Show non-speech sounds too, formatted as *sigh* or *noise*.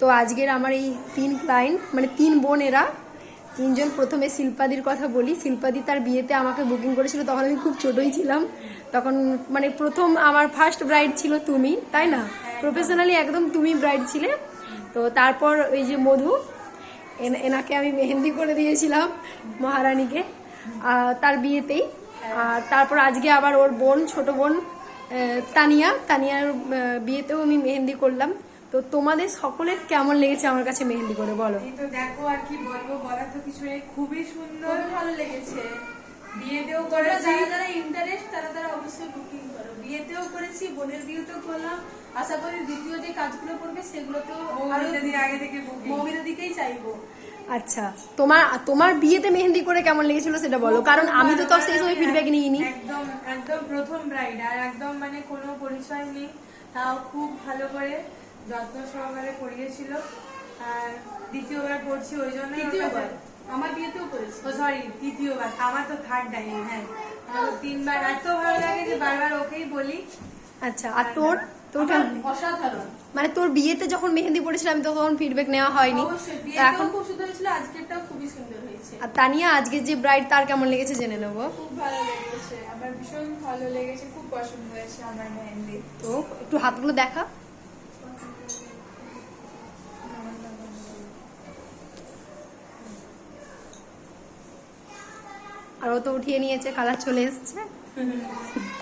তো আজকের আমার এই তিন ক্লায়েন্ট মানে তিন বোন এরা তিনজন প্রথমে শিল্পাদির কথা বলি। শিল্পাদি তার বিয়েতে আমাকে বুকিং করেছিল, তখন আমি খুব ছোটই ছিলাম। তখন মানে প্রথম আমার ফার্স্ট ব্রাইড ছিল তুমি, তাই না? প্রফেশনালি একদম তুমি ব্রাইড ছিলে। তো তারপর ওই যে মধু, এন- এনাকে আমি মেহেন্দি করে দিয়েছিলাম মহারানীকে তার বিয়েতেই। আর তারপর আজকে আবার ওর বোন, ছোট বোন তানিয়া। তানিয়ার বিয়েতেও আমি মেহেন্দি করলাম। তো তোমাদের সকলের কেমন লেগেছে আমার কাছে মেহেন্দি করে বলো? তো দেখো আর কি বলব বলার তো কিছু নেই। খুবই সুন্দর। ভালো লেগেছে। বিয়েতেও করেছি যারা যারা ইন্টারেস্ট তারা তারা অবশ্যই বুকিং করো। বিয়েতেও করেছি বোনের বিয়েতেও করলাম। আশা করি দ্বিতীয় যে কাজগুলো করবে সেগুলোতেও আগে থেকে বুকিং দিকেই চাইব। আচ্ছা তোমার তোমার বিয়েতে মেহেন্দি করে কেমন লেগেছিল সেটা বলো কারণ আমি তো তো সেই সময় ফিডব্যাক নিইনি। একদম একদম প্রথম ব্রাইড আর একদম মানে কোনো পরিচয় নেই। তাও খুব ভালো করে যত্ন সহকারে করিয়েছিল। আর দ্বিতীয়বার করছি ওই জন্য তৃতীয়বার আমার বিয়েতেও করেছি ও সরি তৃতীয়বার। আমার তো থার্ড টাইম হ্যাঁ। আমার তিনবার। এত ভালো লাগে যে বারবার ওকেই বলি। আচ্ছা আর তোর? তোর অসাধারণ। মানে তোর বিয়েতে যখন মেহেন্দি পড়েছিলাম তখন ফিডব্যাক নেওয়া হয়নি। অবশ্যই। এখন? খুব সুন্দর হয়েছিল আজকেরটাও সুন্দর হয়েছে। আর তানিয়া আজকে যে ব্রাইড তার কেমন লেগেছে জেনে নেব। খুব ভালো লেগেছে। আমার ভীষণ ভালো লেগেছে খুব পছন্দ হয়েছে আমার মেহেন্দি। তো একটু হাতগুলো দেখা। আর ও তো উঠিয়ে নিয়েছে কালার চলে এসছে। *laughs*